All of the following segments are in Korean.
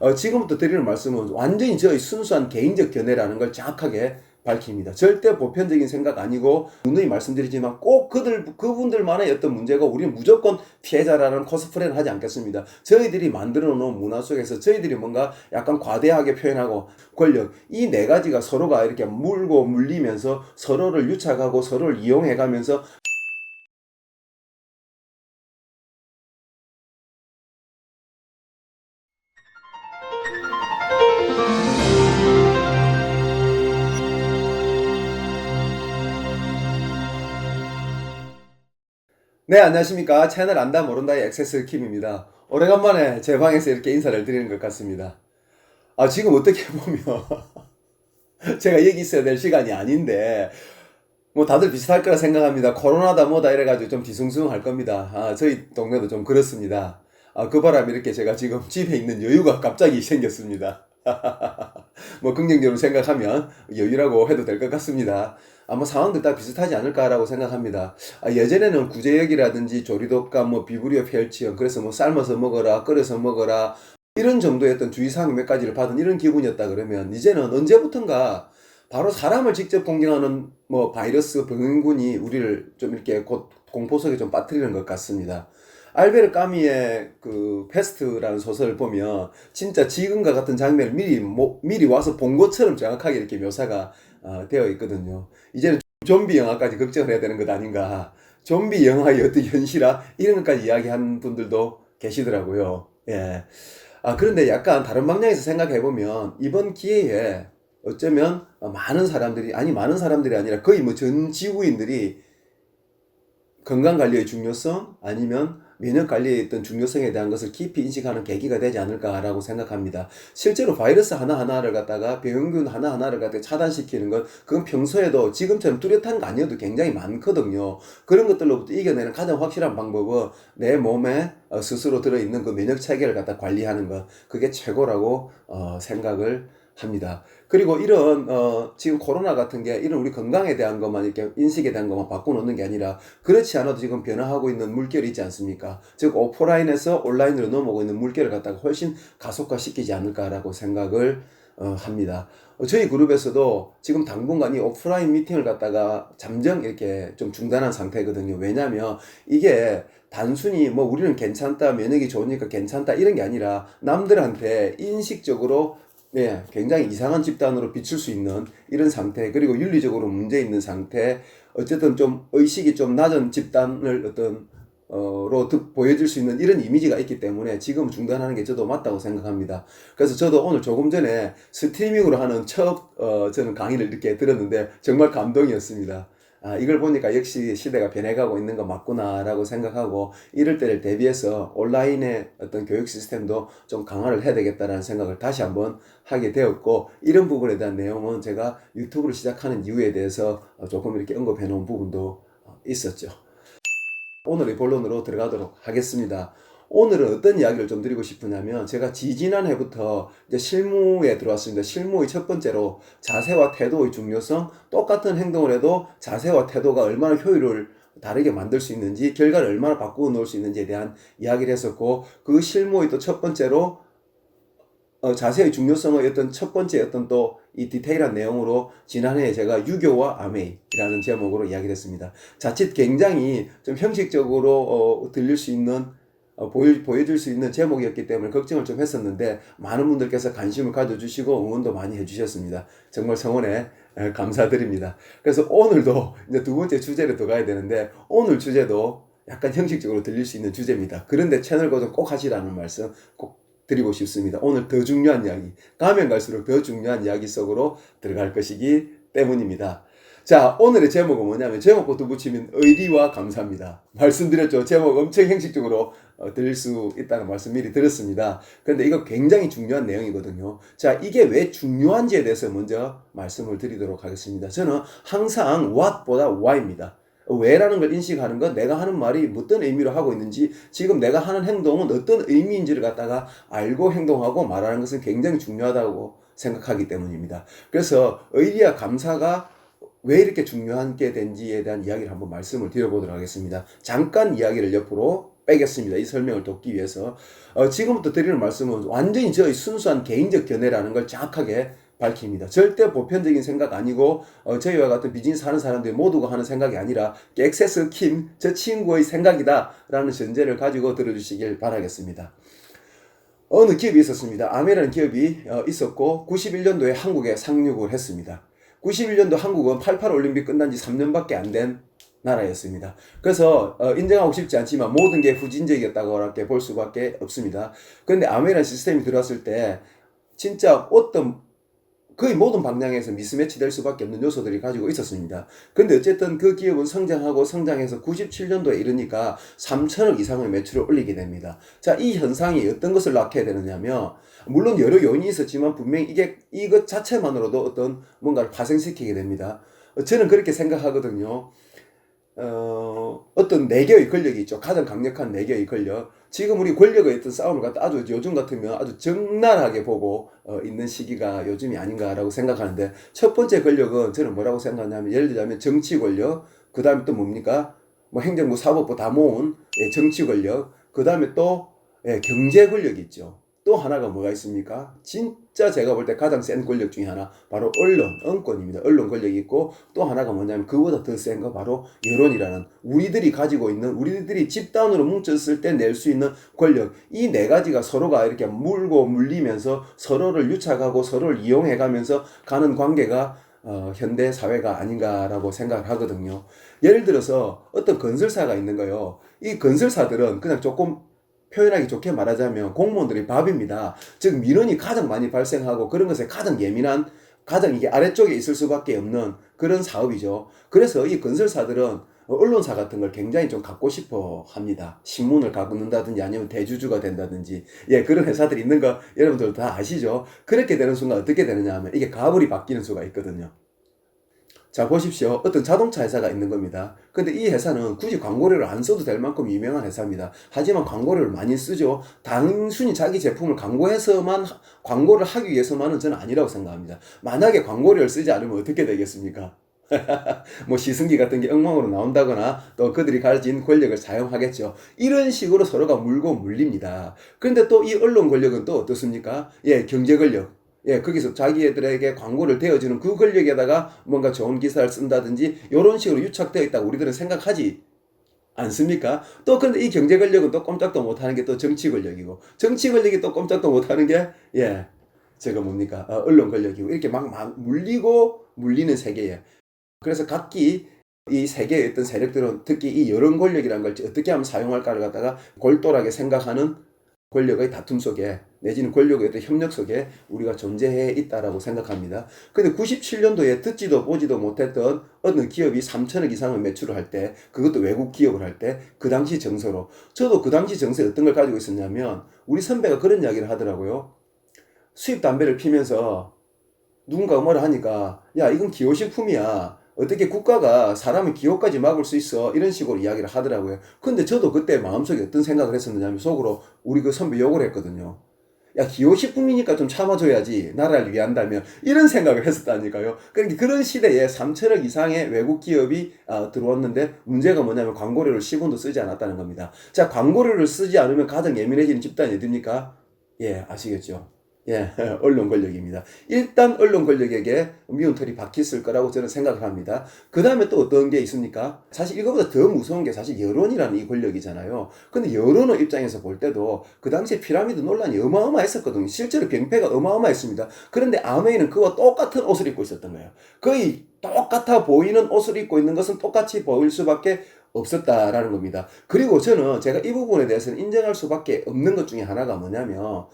어, 지금부터 드리는 말씀은 완전히 저의 순수한 개인적 견해라는 걸 정확하게 밝힙니다. 절대 보편적인 생각 아니고 누누이 말씀드리지만 꼭 그들 그분들만의 어떤 문제가 우리는 무조건 피해자라는 코스프레는 하지 않겠습니다. 저희들이 만들어 놓은 문화 속에서 저희들이 뭔가 약간 과대하게 표현하고 권력 이 네 가지가 서로가 이렇게 물고 물리면서 서로를 유착하고 서로를 이용해 가면서 네, 안녕하십니까. 채널 안다 모른다의 액세스 킴입니다. 오래간만에 제 방에서 이렇게 인사를 드리는 것 같습니다. 아, 지금 어떻게 보면 제가 여기 있어야 될 시간이 아닌데 뭐 다들 비슷할 거라 생각합니다. 코로나다 뭐다 이래가지고 좀 뒤숭숭할 겁니다. 아, 저희 동네도 좀 그렇습니다. 아, 그 바람에 이렇게 제가 지금 집에 있는 여유가 갑자기 생겼습니다. 뭐 긍정적으로 생각하면 여유라고 해도 될 것 같습니다. 아마 상황들 다 비슷하지 않을까라고 생각합니다. 아, 예전에는 구제역이라든지 조리독감, 뭐 비브리오 펠치형, 그래서 뭐 삶아서 먹어라, 끓여서 먹어라, 이런 정도의 어떤 주의사항 몇 가지를 받은 이런 기분이었다 그러면 이제는 언제부턴가 바로 사람을 직접 공격하는 뭐 바이러스 병균이 우리를 좀 이렇게 곧 공포 속에 좀 빠뜨리는 것 같습니다. 알베르 까미의 그 페스트라는 소설을 보면 진짜 지금과 같은 장면을 미리 뭐, 미리 와서 본 것처럼 정확하게 이렇게 묘사가 어, 되어 있거든요. 이제는 좀비 영화까지 걱정을 해야 되는 것 아닌가. 좀비 영화의 어떤 현실화 이런 것까지 이야기한 분들도 계시더라고요. 예. 아 그런데 약간 다른 방향에서 생각해 보면 이번 기회에 어쩌면 많은 사람들이 아니 많은 사람들이 아니라 거의 뭐 전 지구인들이 건강 관리의 중요성 아니면 면역 관리의 어떤 중요성에 대한 것을 깊이 인식하는 계기가 되지 않을까라고 생각합니다. 실제로 바이러스 하나하나를 갖다가 병균 하나하나를 갖다가 차단시키는 것, 그건 평소에도 지금처럼 뚜렷한 거 아니어도 굉장히 많거든요. 그런 것들로부터 이겨내는 가장 확실한 방법은 내 몸에 어, 스스로 들어있는 그 면역 체계를 갖다 관리하는 것, 그게 최고라고 어, 생각을 합니다. 그리고 이런 어 지금 코로나 같은 게 이런 우리 건강에 대한 것만 이렇게 인식에 대한 것만 바꿔놓는 게 아니라 그렇지 않아도 지금 변화하고 있는 물결이 있지 않습니까? 즉 오프라인에서 온라인으로 넘어오고 있는 물결을 갖다가 훨씬 가속화시키지 않을까라고 생각을 어, 합니다. 어, 저희 그룹에서도 지금 당분간 이 오프라인 미팅을 갖다가 잠정 이렇게 좀 중단한 상태거든요. 왜냐하면 이게 단순히 뭐 우리는 괜찮다, 면역이 좋으니까 괜찮다 이런 게 아니라 남들한테 인식적으로 네, 굉장히 이상한 집단으로 비출 수 있는 이런 상태, 그리고 윤리적으로 문제 있는 상태, 어쨌든 좀 의식이 좀 낮은 집단을 어떤 어 로 보여줄 수 있는 이런 이미지가 있기 때문에 지금 중단하는 게 저도 맞다고 생각합니다. 그래서 저도 오늘 조금 전에 스트리밍으로 하는 첫 어, 저는 강의를 이렇게 들었는데 정말 감동이었습니다. 아, 이걸 보니까 역시 시대가 변해가고 있는 거 맞구나라고 생각하고 이럴 때를 대비해서 온라인의 어떤 교육 시스템도 좀 강화를 해야 되겠다라는 생각을 다시 한번 하게 되었고 이런 부분에 대한 내용은 제가 유튜브를 시작하는 이유에 대해서 조금 이렇게 언급해 놓은 부분도 있었죠. 오늘의 본론으로 들어가도록 하겠습니다. 오늘은 어떤 이야기를 좀 드리고 싶으냐면 제가 지지난해부터 이제 실무에 들어왔습니다. 실무의 첫 번째로 자세와 태도의 중요성, 똑같은 행동을 해도 자세와 태도가 얼마나 효율을 다르게 만들 수 있는지, 결과를 얼마나 바꾸어 놓을 수 있는지에 대한 이야기를 했었고, 그 실무의 또 첫 번째로 어, 자세의 중요성의 어떤 첫 번째 어떤 또 이 디테일한 내용으로 지난해 제가 유교와 아메이라는 제목으로 이야기를 했습니다. 자칫 굉장히 좀 형식적으로 어, 들릴 수 있는 어, 보여, 보여줄 수 있는 제목이었기 때문에 걱정을 좀 했었는데 많은 분들께서 관심을 가져주시고 응원도 많이 해주셨습니다. 정말 성원에 감사드립니다. 그래서 오늘도 이제 두 번째 주제를 더 가야 되는데 오늘 주제도 약간 형식적으로 들릴 수 있는 주제입니다. 그런데 채널 고정 꼭 하시라는 말씀 꼭 드리고 싶습니다. 오늘 더 중요한 이야기, 가면 갈수록 더 중요한 이야기 속으로 들어갈 것이기 때문입니다. 자, 오늘의 제목은 뭐냐면, 제목부터 붙이면 의리와 감사입니다. 말씀드렸죠. 제목 엄청 형식적으로 어, 들릴 수 있다는 말씀 미리 드렸습니다. 그런데 이거 굉장히 중요한 내용이거든요. 자, 이게 왜 중요한지에 대해서 먼저 말씀을 드리도록 하겠습니다. 저는 항상 what보다 why입니다. 왜라는 걸 인식하는 것, 내가 하는 말이 어떤 의미로 하고 있는지, 지금 내가 하는 행동은 어떤 의미인지를 갖다가 알고 행동하고 말하는 것은 굉장히 중요하다고 생각하기 때문입니다. 그래서 의리와 감사가 왜 이렇게 중요한 게 된지에 대한 이야기를 한번 말씀을 드려보도록 하겠습니다. 잠깐 이야기를 옆으로 빼겠습니다. 이 설명을 돕기 위해서. 어, 지금부터 드리는 말씀은 완전히 저의 순수한 개인적 견해라는 걸 정확하게 밝힙니다. 절대 보편적인 생각 아니고 어, 저희와 같은 비즈니스 하는 사람들 모두가 하는 생각이 아니라 엑세스 킴, 저 친구의 생각이다 라는 전제를 가지고 들어주시길 바라겠습니다. 어느 기업이 있었습니다. 아메라는 기업이 어, 있었고 91년도에 한국에 상륙을 했습니다. 91년도 한국은 88 올림픽 끝난 지 3년밖에 안 된 나라였습니다. 그래서 어, 인정하고 싶지 않지만 모든 게 후진적이었다고 볼 수밖에 없습니다. 그런데 아메라는 시스템이 들어왔을 때 진짜 어떤 거의 모든 방향에서 미스매치 될 수밖에 없는 요소들이 가지고 있었습니다. 근데 어쨌든 그 기업은 성장하고 성장해서 97년도에 이르니까 3천억 이상의 매출을 올리게 됩니다. 자, 이 현상이 어떤 것을 낳게 되느냐면, 물론 여러 요인이 있었지만 분명히 이게, 이것 자체만으로도 어떤 뭔가를 파생시키게 됩니다. 어, 저는 그렇게 생각하거든요. 어, 어떤 네 개의 권력이 있죠. 가장 강력한 네 개의 권력. 지금 우리 권력의 어떤 싸움을 갖다 아주 요즘 같으면 아주 적나라하게 보고 어, 있는 시기가 요즘이 아닌가라고 생각하는데 첫 번째 권력은 저는 뭐라고 생각하냐면 예를 들자면 정치 권력, 그 다음에 또 뭡니까? 뭐 행정부, 사법부 다 모은 예, 정치 권력, 그 다음에 또 예, 경제 권력이 있죠. 또 하나가 뭐가 있습니까? 진짜 제가 볼 때 가장 센 권력 중에 하나 바로 언론, 언권입니다. 언론 권력이 있고 또 하나가 뭐냐면 그보다 더 센 거 바로 여론이라는 우리들이 가지고 있는 우리들이 집단으로 뭉쳤을 때 낼 수 있는 권력 이 네 가지가 서로가 이렇게 물고 물리면서 서로를 유착하고 서로를 이용해 가면서 가는 관계가 어, 현대 사회가 아닌가라고 생각을 하거든요. 예를 들어서 어떤 건설사가 있는 거요. 이 건설사들은 그냥 조금 표현하기 좋게 말하자면 공무원들이 밥입니다. 즉 민원이 가장 많이 발생하고 그런 것에 가장 예민한 가장 이게 아래쪽에 있을 수밖에 없는 그런 사업이죠. 그래서 이 건설사들은 언론사 같은 걸 굉장히 좀 갖고 싶어 합니다. 신문을 갖는다든지 아니면 대주주가 된다든지 예 그런 회사들이 있는 거 여러분들 다 아시죠? 그렇게 되는 순간 어떻게 되느냐 하면 이게 가불이 바뀌는 수가 있거든요. 자 보십시오. 어떤 자동차 회사가 있는 겁니다. 근데 이 회사는 굳이 광고료를 안 써도 될 만큼 유명한 회사입니다. 하지만 광고료를 많이 쓰죠. 단순히 자기 제품을 광고해서만 광고를 하기 위해서만은 저는 아니라고 생각합니다. 만약에 광고료를 쓰지 않으면 어떻게 되겠습니까? 뭐 시승기 같은 게 엉망으로 나온다거나 또 그들이 가진 권력을 사용하겠죠. 이런 식으로 서로가 물고 물립니다. 그런데 또 이 언론 권력은 또 어떻습니까? 예, 경제 권력. 예, 거기서 자기들에게 광고를 대어주는 그 권력에다가 뭔가 좋은 기사를 쓴다든지 이런 식으로 유착되어 있다고 우리들은 생각하지 않습니까? 또 근데 이 경제 권력은 또 꼼짝도 못하는 게 또 정치 권력이고 정치 권력이 또 꼼짝도 못하는 게 예, 제가 뭡니까? 어, 언론 권력이고 이렇게 막, 막 물리고 물리는 세계에 그래서 각기 이 세계의 어떤 세력들은 특히 이 여론 권력이라는 걸 어떻게 하면 사용할까를 갖다가 골똘하게 생각하는 권력의 다툼 속에 내지는 권력의 어떤 협력 속에 우리가 존재해 있다라고 생각합니다. 근데 97년도에 듣지도 보지도 못했던 어느 기업이 3천억 이상의 매출을 할 때, 그것도 외국 기업을 할 때, 그 당시 정서로, 저도 그 당시 정서에 어떤 걸 가지고 있었냐면, 우리 선배가 그런 이야기를 하더라고요. 수입 담배를 피면서 누군가가 뭐라 하니까, 야, 이건 기호식품이야. 어떻게 국가가 사람의 기호까지 막을 수 있어 이런 식으로 이야기를 하더라고요. 근데 저도 그때 마음속에 어떤 생각을 했었느냐면 속으로 우리 그 선배 욕을 했거든요. 야 기호식품이니까 좀 참아줘야지 나라를 위한다면 이런 생각을 했었다니까요. 그러니까 그런 시대에 3천억 이상의 외국 기업이 어, 들어왔는데 문제가 뭐냐면 광고료를 10원도 쓰지 않았다는 겁니다. 자 광고료를 쓰지 않으면 가장 예민해지는 집단이 어딥니까? 예 아시겠죠? 예, 언론 권력입니다. 일단 언론 권력에게 미운 털이 박혔을 거라고 저는 생각을 합니다. 그 다음에 또 어떤 게 있습니까? 사실 이거보다 더 무서운 게 사실 여론이라는 이 권력이잖아요. 근데 여론의 입장에서 볼 때도 그 당시에 피라미드 논란이 어마어마했었거든요. 실제로 병폐가 어마어마했습니다. 그런데 아메이는 그와 똑같은 옷을 입고 있었던 거예요. 거의 똑같아 보이는 옷을 입고 있는 것은 똑같이 보일 수밖에 없었다라는 겁니다. 그리고 저는 제가 이 부분에 대해서는 인정할 수밖에 없는 것 중에 하나가 뭐냐면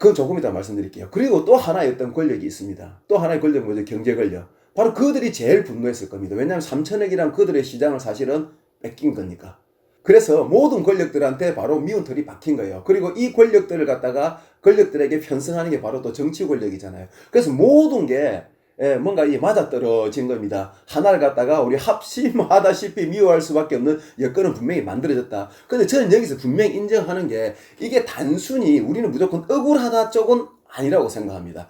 그건 조금 이따 말씀드릴게요. 그리고 또 하나의 어떤 권력이 있습니다. 또 하나의 권력은 뭐죠? 경제 권력. 바로 그들이 제일 분노했을 겁니다. 왜냐하면 3천억이란 그들의 시장을 사실은 뺏긴 거니까. 그래서 모든 권력들한테 바로 미운 털이 박힌 거예요. 그리고 이 권력들을 갖다가 권력들에게 편승하는 게 바로 또 정치 권력이잖아요. 그래서 모든 게 예, 뭔가 이 맞아떨어진 겁니다. 하나를 갖다가 우리 합심하다시피 미워할 수밖에 없는 여건은 분명히 만들어졌다. 근데 저는 여기서 분명히 인정하는 게 이게 단순히 우리는 무조건 억울하다 쪽은 아니라고 생각합니다.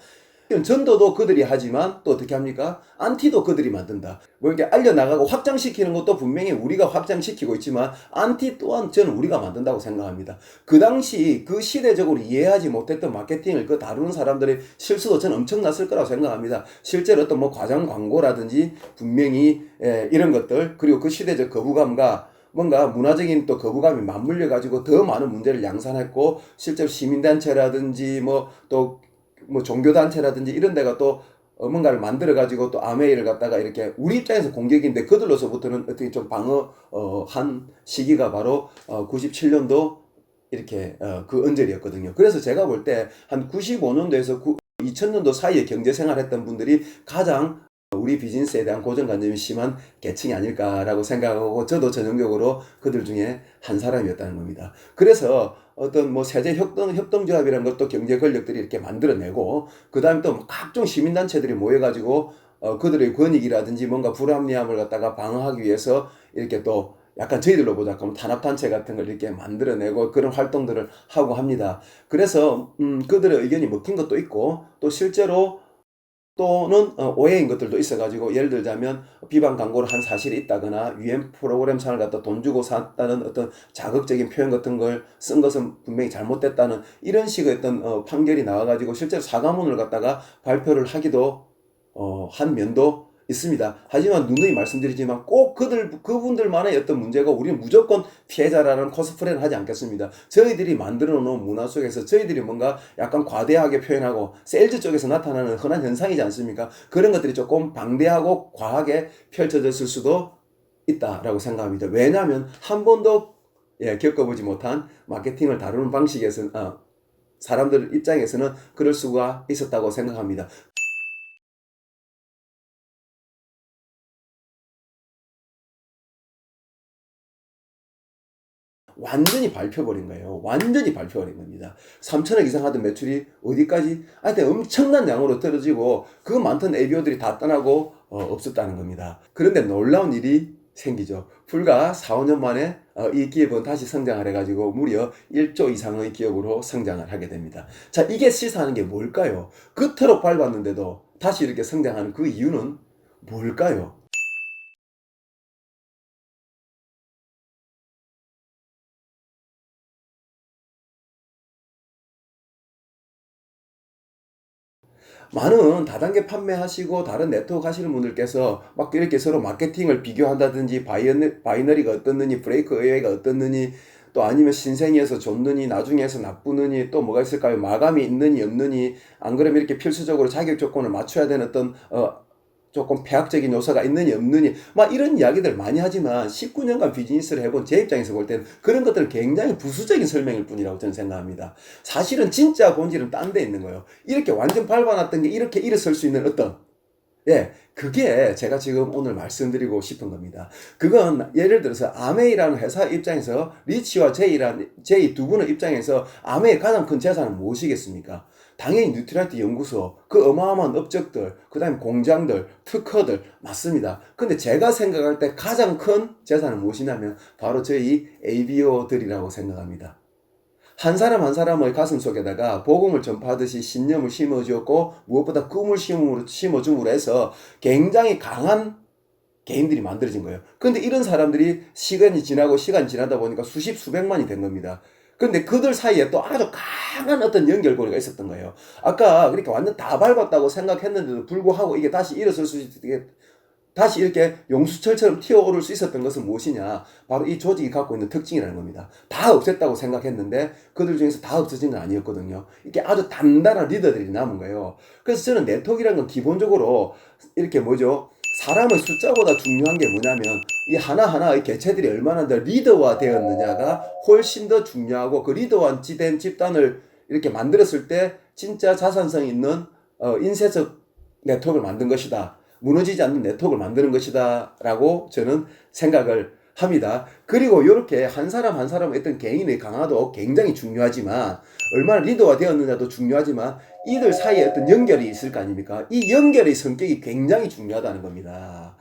전도도 그들이 하지만 또 어떻게 합니까? 안티도 그들이 만든다. 뭐 이렇게 알려나가고 확장시키는 것도 분명히 우리가 확장시키고 있지만 안티 또한 저는 우리가 만든다고 생각합니다. 그 당시 그 시대적으로 이해하지 못했던 마케팅을 그 다루는 사람들의 실수도 저는 엄청났을 거라고 생각합니다. 실제로 어떤 뭐 과장 광고라든지 분명히 예, 이런 것들 그리고 그 시대적 거부감과 뭔가 문화적인 또 거부감이 맞물려 가지고 더 많은 문제를 양산했고 실제로 시민단체라든지 뭐또 뭐 종교단체라든지 이런 데가 또 어, 뭔가를 만들어 가지고 또 아메이를 갖다가 이렇게 우리 입장에서 공격인데 그들로서부터는 어떻게 좀 방어한 시기가 바로 어, 97년도 이렇게 어, 그 언저리였거든요. 그래서 제가 볼 때 한 95년도에서 2000년도 사이에 경제 생활했던 분들이 가장 우리 비즈니스에 대한 고정관념이 심한 계층이 아닐까라고 생각하고 저도 전형적으로 그들 중에 한 사람이었다는 겁니다. 그래서 어떤 뭐 세제 협동 협동조합이라는 것도 경제 권력들이 이렇게 만들어내고 그다음에 또 각종 시민단체들이 모여가지고 어, 그들의 권익이라든지 뭔가 불합리함을 갖다가 방어하기 위해서 이렇게 또 약간 저희들로 보자 그러면 탄압단체 같은 걸 이렇게 만들어내고 그런 활동들을 하고 합니다. 그래서 음, 그들의 의견이 먹힌 것도 있고 또 실제로 또는 어, 오해인 것들도 있어가지고 예를 들자면 비방 광고를 한 사실이 있다거나 유엔 프로그램 상을 갖다 돈 주고 샀다는 어떤 자극적인 표현 같은 걸 쓴 것은 분명히 잘못됐다는 이런 식의 어떤 어, 판결이 나와가지고 실제로 사과문을 갖다가 발표를 하기도 어, 한 면도 있습니다. 하지만 누누이 말씀드리지만 꼭 그들 그분들만의 어떤 문제가 우리는 무조건 피해자라는 코스프레를 하지 않겠습니다. 저희들이 만들어 놓은 문화 속에서 저희들이 뭔가 약간 과대하게 표현하고 세일즈 쪽에서 나타나는 흔한 현상이지 않습니까? 그런 것들이 조금 방대하고 과하게 펼쳐졌을 수도 있다라고 생각합니다. 왜냐하면 한 번도 예, 겪어보지 못한 마케팅을 다루는 방식에서는 어, 사람들 입장에서는 그럴 수가 있었다고 생각합니다. 완전히 밟혀버린 거예요. 완전히 밟혀버린 겁니다. 3천억 이상 하던 매출이 어디까지? 하여튼 엄청난 양으로 떨어지고 그 많던 ABO들이 다 떠나고 어, 없었다는 겁니다. 그런데 놀라운 일이 생기죠. 불과 4, 5년 만에 어, 이 기업은 다시 성장을 해가지고 무려 1조 이상의 기업으로 성장을 하게 됩니다. 자, 이게 시사하는 게 뭘까요? 그토록 밟았는데도 다시 이렇게 성장하는 그 이유는 뭘까요? 많은 다단계 판매하시고 다른 네트워크 하시는 분들께서 막 이렇게 서로 마케팅을 비교한다든지 바이너리, 바이너리가 어떻느니 브레이크 AI가 어떻느니 또 아니면 신생이어서 좋느니 나중에서 나쁘느니 또 뭐가 있을까요? 마감이 있느니 없느니 안 그러면 이렇게 필수적으로 자격 조건을 맞춰야 되는 어떤 어 조금 폐악적인 요소가 있느니 없느니 막 이런 이야기들 많이 하지만 19년간 비즈니스를 해본 제 입장에서 볼 때는 그런 것들은 굉장히 부수적인 설명일 뿐이라고 저는 생각합니다. 사실은 진짜 본질은 딴 데 있는 거예요. 이렇게 완전 밟아놨던 게 이렇게 일어설 수 있는 어떤 예, 그게 제가 지금 오늘 말씀드리고 싶은 겁니다. 그건 예를 들어서 아메이라는 회사 입장에서 리치와 제이라는 제이 두 분의 입장에서 아메이의 가장 큰 재산은 무엇이겠습니까? 당연히 뉴트리한트 연구소, 그 어마어마한 업적들, 그 다음에 공장들, 특허들, 맞습니다. 근데 제가 생각할 때 가장 큰 재산은 무엇이냐면 바로 저희 ABO들이라고 생각합니다. 한 사람 한 사람의 가슴 속에다가 복음을 전파하듯이 신념을 심어주었고 무엇보다 꿈을 심어줌으로 해서 굉장히 강한 개인들이 만들어진 거예요. 근데 이런 사람들이 시간이 지나고 시간이 지나다 보니까 수십 수백만이 된 겁니다. 근데 그들 사이에 또 아주 강한 어떤 연결고리가 있었던 거예요. 아까 그러니까 완전 다 밟았다고 생각했는데도 불구하고 이게 다시 일어설 수 있게 다시 이렇게 용수철처럼 튀어오를 수 있었던 것은 무엇이냐? 바로 이 조직이 갖고 있는 특징이라는 겁니다. 다 없앴다고 생각했는데 그들 중에서 다 없어진 건 아니었거든요. 이게 아주 단단한 리더들이 남은 거예요. 그래서 저는 네트워크라는 건 기본적으로 이렇게 뭐죠? 사람의 숫자보다 중요한 게 뭐냐면 이 하나하나의 개체들이 얼마나 더 리더화 되었느냐가 훨씬 더 중요하고 그 리더화된 집단을 이렇게 만들었을 때 진짜 자산성 있는 어, 인쇄적 네트워크를 만든 것이다. 무너지지 않는 네트워크를 만드는 것이다. 라고 저는 생각을 합니다. 그리고 이렇게 한 사람 한 사람의 어떤 개인의 강화도 굉장히 중요하지만 얼마나 리더가 되었느냐도 중요하지만 이들 사이에 어떤 연결이 있을 거 아닙니까? 이 연결의 성격이 굉장히 중요하다는 겁니다.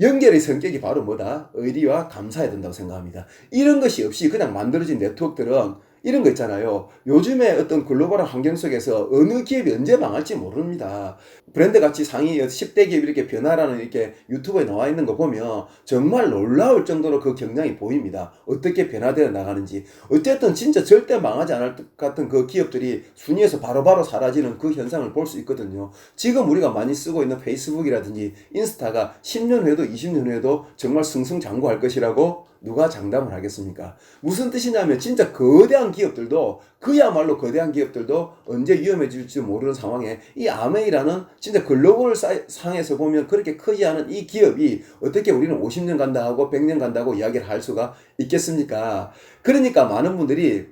연결의 성격이 바로 뭐다? 의리와 감사해야 된다고 생각합니다. 이런 것이 없이 그냥 만들어진 네트워크들은 이런 거 있잖아요. 요즘에 어떤 글로벌한 환경 속에서 어느 기업이 언제 망할지 모릅니다. 브랜드 가치 상위 10대 기업 이렇게 변화라는 이렇게 유튜브에 나와 있는 거 보면 정말 놀라울 정도로 그 경향이 보입니다. 어떻게 변화되어 나가는지. 어쨌든 진짜 절대 망하지 않을 것 같은 그 기업들이 순위에서 바로바로 사라지는 그 현상을 볼 수 있거든요. 지금 우리가 많이 쓰고 있는 페이스북이라든지 인스타가 10년 후에도 20년 후에도 정말 승승장구할 것이라고 누가 장담을 하겠습니까? 무슨 뜻이냐면 진짜 거대한 기업들도 그야말로 거대한 기업들도 언제 위험해질지 모르는 상황에 이 아메이라는 진짜 글로벌 사- 상에서 보면 그렇게 크지 않은 이 기업이 어떻게 우리는 50년 간다 하고 100년 간다고 이야기를 할 수가 있겠습니까? 그러니까 많은 분들이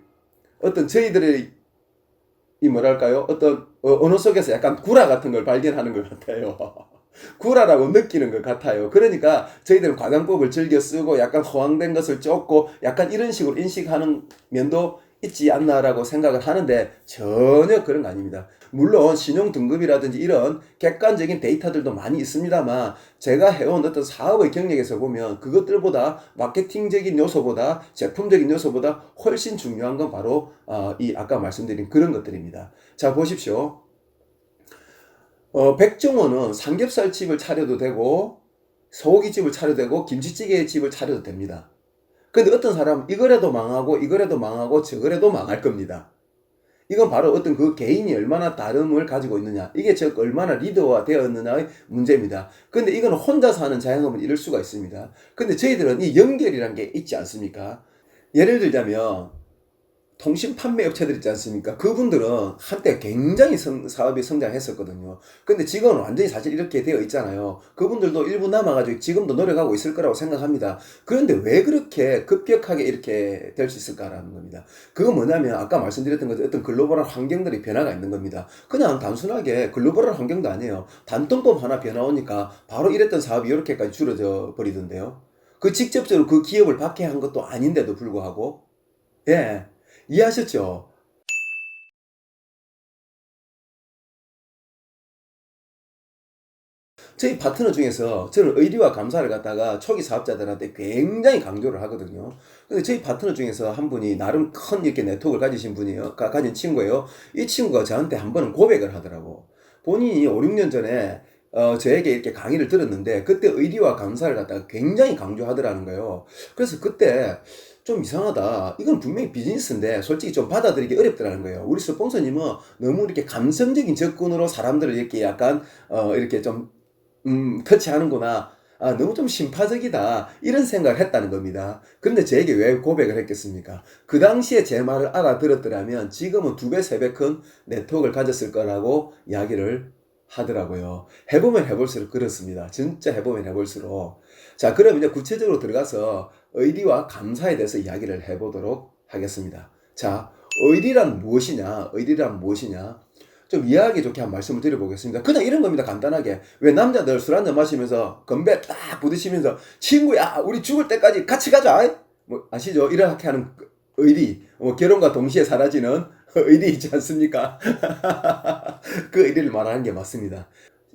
어떤 저희들의 이 뭐랄까요? 어떤 어, 언어 속에서 약간 구라 같은 걸 발견하는 것 같아요. 구라라고 느끼는 것 같아요. 그러니까 저희들은 과장법을 즐겨 쓰고 약간 허황된 것을 쫓고 약간 이런 식으로 인식하는 면도 있지 않나라고 생각을 하는데 전혀 그런 거 아닙니다. 물론 신용 등급이라든지 이런 객관적인 데이터들도 많이 있습니다만 제가 해온 어떤 사업의 경력에서 보면 그것들보다 마케팅적인 요소보다 제품적인 요소보다 훨씬 중요한 건 바로 어, 이 아까 말씀드린 그런 것들입니다. 자 보십시오. 어, 백종원은 삼겹살 집을 차려도 되고 소고기 집을 차려도 되고 김치찌개 집을 차려도 됩니다. 근데 어떤 사람은 이거라도 망하고 이거라도 망하고 저거라도 망할 겁니다. 이건 바로 어떤 그 개인이 얼마나 다름을 가지고 있느냐. 이게 즉 얼마나 리더화 되었느냐의 문제입니다. 근데 이건 혼자서 하는 자영업은 이럴 수가 있습니다. 근데 저희들은 이 연결이란 게 있지 않습니까? 예를 들자면 통신 판매 업체들 있지 않습니까? 그분들은 한때 굉장히 성- 사업이 성장했었거든요. 근데 지금은 완전히 사실 이렇게 되어 있잖아요. 그분들도 일부 남아가지고 지금도 노력하고 있을 거라고 생각합니다. 그런데 왜 그렇게 급격하게 이렇게 될 수 있을까라는 겁니다. 그건 뭐냐면 아까 말씀드렸던 것처럼 어떤 글로벌한 환경들이 변화가 있는 겁니다. 그냥 단순하게 글로벌한 환경도 아니에요. 단통법 하나 변화 오니까 바로 이랬던 사업이 이렇게까지 줄어져 버리던데요. 그 직접적으로 그 기업을 박해한 것도 아닌데도 불구하고 예. 이해하셨죠? 저희 파트너 중에서 저는 의리와 감사를 갖다가 초기 사업자들한테 굉장히 강조를 하거든요. 근데 저희 파트너 중에서 한 분이 나름 큰 이렇게 네트워크를 가지신 분이에요. 가, 가진 친구예요. 이 친구가 저한테 한 번은 고백을 하더라고. 본인이 5, 6년 전에 어, 저에게 이렇게 강의를 들었는데 그때 의리와 감사를 갖다가 굉장히 강조하더라는 거예요. 그래서 그때 좀 이상하다. 이건 분명히 비즈니스인데 솔직히 좀 받아들이기 어렵더라는 거예요. 우리 스폰서님은 너무 이렇게 감성적인 접근으로 사람들을 이렇게 약간 어, 이렇게 좀 음, 터치하는구나. 아, 너무 좀 심파적이다. 이런 생각을 했다는 겁니다. 그런데 저에게 왜 고백을 했겠습니까? 그 당시에 제 말을 알아들었더라면 지금은 두 배, 세 배 큰 네트워크를 가졌을 거라고 이야기를 하더라고요. 해보면 해볼수록 그렇습니다. 진짜 해보면 해볼수록. 자, 그럼 이제 구체적으로 들어가서 의리와 감사에 대해서 이야기를 해보도록 하겠습니다. 자, 의리란 무엇이냐? 의리란 무엇이냐? 좀 이해하기 좋게 한 말씀을 드려보겠습니다. 그냥 이런 겁니다. 간단하게. 왜 남자들 술 한잔 마시면서 건배 딱 부딪히면서 친구야 우리 죽을 때까지 같이 가자. 뭐 아시죠? 이렇게 하는 그 의리. 뭐 결혼과 동시에 사라지는 의리 있지 않습니까? 그 의리를 말하는 게 맞습니다.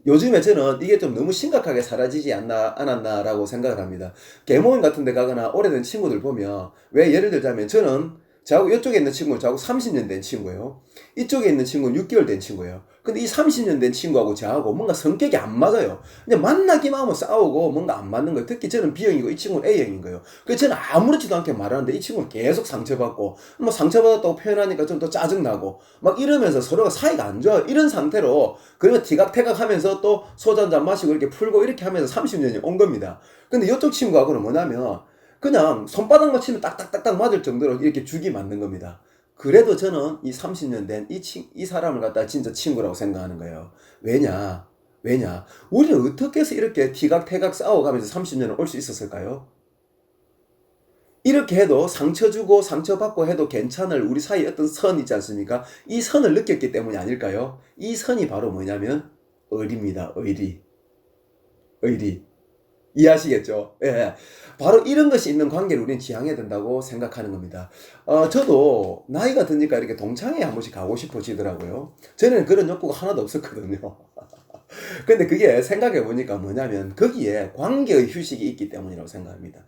요즘에 저는 이게 좀 너무 심각하게 사라지지 않나, 않았나라고 생각을 합니다. 개모임 같은 데 가거나 오래된 친구들 보면, 왜 예를 들자면 저는 저하고 이쪽에 있는 친구는 저하고 30년 된 친구예요. 이쪽에 있는 친구는 6개월 된 친구예요. 근데 이 30년 된 친구하고 저하고 뭔가 성격이 안 맞아요. 근데 만나기만 하면 싸우고 뭔가 안 맞는 거예요. 특히 저는 B형이고 이 친구는 A형인 거예요. 그래서 저는 아무렇지도 않게 말하는데 이 친구는 계속 상처받고 뭐 상처받았다고 표현하니까 좀 더 짜증나고 막 이러면서 서로가 사이가 안 좋아요. 이런 상태로 그리고 티각태각 하면서 또 소주 한잔 마시고 이렇게 풀고 이렇게 하면서 30년이 온 겁니다. 근데 이쪽 친구하고는 뭐냐면 그냥 손바닥만 치면 딱딱딱딱 맞을 정도로 이렇게 죽이 맞는 겁니다. 그래도 저는 이 30년 된이 사람을 갖다 진짜 친구라고 생각하는 거예요. 왜냐? 왜냐? 우리는 어떻게 해서 이렇게 티각태각 싸워가면서 30년을 올 수 있었을까요? 이렇게 해도 상처 주고 상처 받고 해도 괜찮을 우리 사이에 어떤 선 있지 않습니까? 이 선을 느꼈기 때문이 아닐까요? 이 선이 바로 뭐냐면 의리입니다. 의리. 의리. 이해하시겠죠? 예. 바로 이런 것이 있는 관계를 우리는 지향해야 된다고 생각하는 겁니다. 어, 저도 나이가 드니까 이렇게 동창회 한 번씩 가고 싶어지더라고요. 저는 그런 욕구가 하나도 없었거든요. 근데 그게 생각해 보니까 뭐냐면 거기에 관계의 휴식이 있기 때문이라고 생각합니다.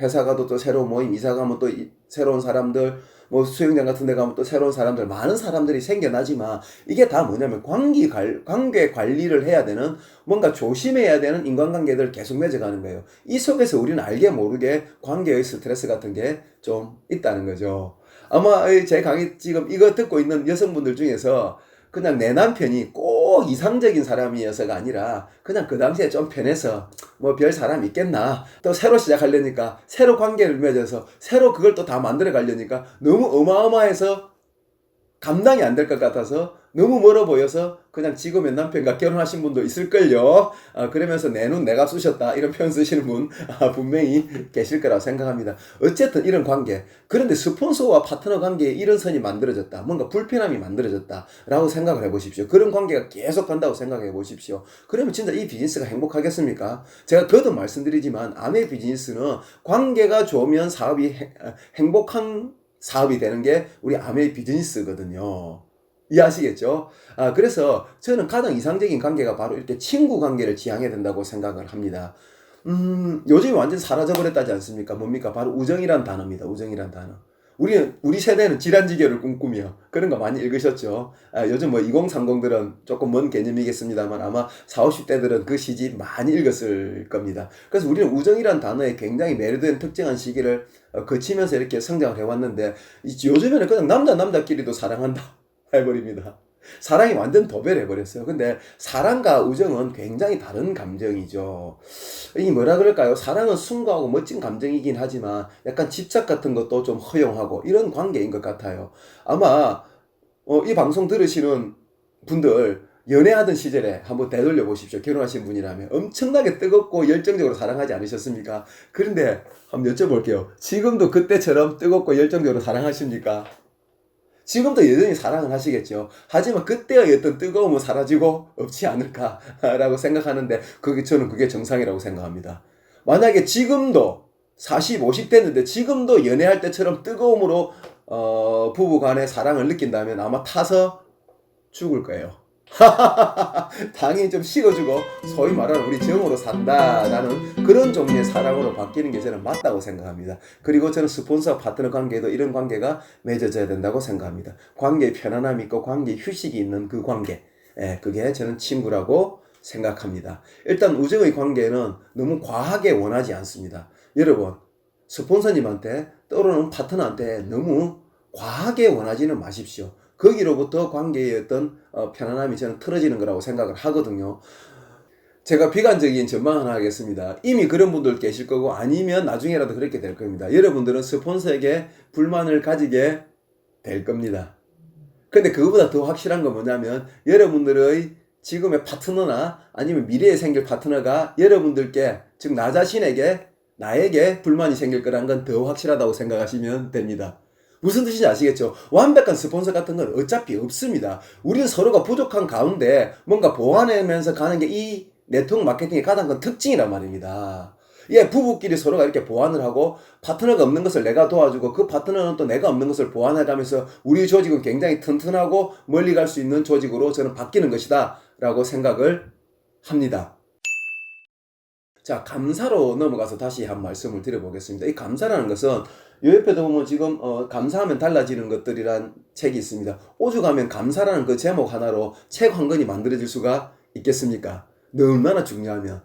회사 가도 또 새로운 모임, 이사 가면 또 이- 새로운 사람들, 뭐 수영장 같은 데 가면 또 새로운 사람들 많은 사람들이 생겨나지만 이게 다 뭐냐면 관계 관 관계 관리를 해야 되는 뭔가 조심해야 되는 인간관계들 계속 맺어가는 거예요. 이 속에서 우리는 알게 모르게 관계의 스트레스 같은 게 좀 있다는 거죠. 아마 이제 강의 지금 이거 듣고 있는 여성분들 중에서 그냥 내 남편이 꼭 이상적인 사람이어서가 아니라 그냥 그 당시에 좀 편해서 뭐 별 사람 있겠나? 또 새로 시작하려니까 새로 관계를 맺어서 새로 그걸 또 다 만들어 가려니까 너무 어마어마해서 감당이 안 될 것 같아서 너무 멀어 보여서 그냥 지금의 남편과 결혼하신 분도 있을걸요. 아, 그러면서 내 눈 내가 쑤셨다 이런 표현 쓰시는 분 아, 분명히 계실 거라고 생각합니다. 어쨌든 이런 관계 그런데 스폰서와 파트너 관계에 이런 선이 만들어졌다. 뭔가 불편함이 만들어졌다 라고 생각을 해보십시오. 그런 관계가 계속 간다고 생각해 보십시오. 그러면 진짜 이 비즈니스가 행복하겠습니까? 제가 거듭 말씀드리지만 아메 비즈니스는 관계가 좋으면 사업이 행- 어, 행복한 사업이 되는 게 우리 아메 비즈니스거든요. 이해하시겠죠? 아, 그래서 저는 가장 이상적인 관계가 바로 이렇게 친구 관계를 지향해야 된다고 생각을 합니다. 음, 요즘에 완전 사라져버렸다지 않습니까? 뭡니까? 바로 우정이란 단어입니다. 우정이란 단어. 우리는, 우리 세대는 질환지교를 꿈꾸며 그런 거 많이 읽으셨죠? 아, 요즘 뭐 2030들은 조금 먼 개념이겠습니다만 아마 40, 50대들은 그 시집 많이 읽었을 겁니다. 그래서 우리는 우정이란 단어에 굉장히 매료된 특정한 시기를 어, 거치면서 이렇게 성장을 해왔는데 이- 요즘에는 그냥 남자 남자끼리도 사랑한다 해버립니다. 사랑이 완전 도배해버렸어요. 근데 사랑과 우정은 굉장히 다른 감정이죠. 이 뭐라 그럴까요? 사랑은 순수하고 멋진 감정이긴 하지만 약간 집착 같은 것도 좀 허용하고 이런 관계인 것 같아요. 아마 어, 이 방송 들으시는 분들 연애하던 시절에 한번 되돌려 보십시오. 결혼하신 분이라면 엄청나게 뜨겁고 열정적으로 사랑하지 않으셨습니까? 그런데 한번 여쭤볼게요. 지금도 그때처럼 뜨겁고 열정적으로 사랑하십니까? 지금도 여전히 사랑을 하시겠죠. 하지만 그때의 어떤 뜨거움은 사라지고 없지 않을까라고 생각하는데 그게 저는 그게 정상이라고 생각합니다. 만약에 지금도 40, 50 됐는데 지금도 연애할 때처럼 뜨거움으로 어, 부부 간의 사랑을 느낀다면 아마 타서 죽을 거예요. 당연히 좀 식어주고 소위 말하는 우리 정으로 산다라는 그런 종류의 사랑으로 바뀌는 게 저는 맞다고 생각합니다. 그리고 저는 스폰서 파트너 관계도 이런 관계가 맺어져야 된다고 생각합니다. 관계에 편안함이 있고 관계에 휴식이 있는 그 관계. 예, 그게 저는 친구라고 생각합니다. 일단 우정의 관계는 너무 과하게 원하지 않습니다. 여러분, 스폰서님한테 떠오르는 파트너한테 너무 과하게 원하지는 마십시오. 거기로부터 관계의 어떤 어, 편안함이 저는 틀어지는 거라고 생각을 하거든요. 제가 비관적인 전망 하나 하겠습니다. 이미 그런 분들 계실 거고 아니면 나중에라도 그렇게 될 겁니다. 여러분들은 스폰서에게 불만을 가지게 될 겁니다. 근데 그거보다 더 확실한 건 뭐냐면 여러분들의 지금의 파트너나 아니면 미래에 생길 파트너가 여러분들께 즉 나 자신에게 나에게 불만이 생길 거란 건 더 확실하다고 생각하시면 됩니다. 무슨 뜻인지 아시겠죠? 완벽한 스폰서 같은 건 어차피 없습니다. 우리는 서로가 부족한 가운데 뭔가 보완하면서 가는 게 이 네트워크 마케팅의 가장 큰 특징이란 말입니다. 예, 부부끼리 서로가 이렇게 보완을 하고 파트너가 없는 것을 내가 도와주고 그 파트너는 또 내가 없는 것을 보완해가면서 우리 조직은 굉장히 튼튼하고 멀리 갈 수 있는 조직으로 저는 바뀌는 것이다 라고 생각을 합니다. 자, 감사로 넘어가서 다시 한 말씀을 드려보겠습니다. 이 감사라는 것은 요 옆에도 보면 지금 어, 감사하면 달라지는 것들이란 책이 있습니다. 오죽하면 감사라는 그 제목 하나로 책 한 권이 만들어질 수가 있겠습니까? 얼마나 중요하면